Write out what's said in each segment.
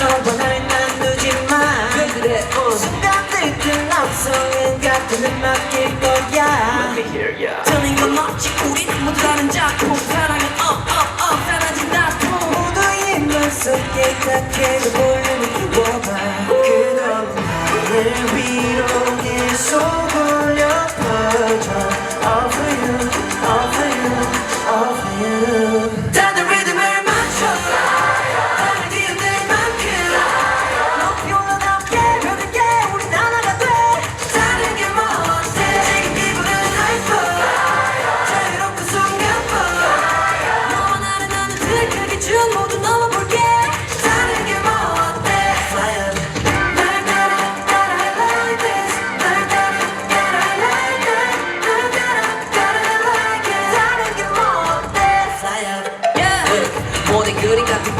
너와 나를 나누지만 그래? 온 순간들은 남성은 같은 음악일 거야. 전인 건 없지 우리 모두 다른 작품. 사랑은 up up up 사라진 다툼 모두의 맘 속에 딱 해도 볼륨이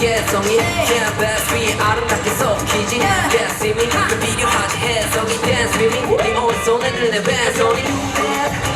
개성이 canvas 위에 아름답게 섞이지 Yes, 이미 그 필요하지 해석이 dance with me 네 오른손에 들내 왼손이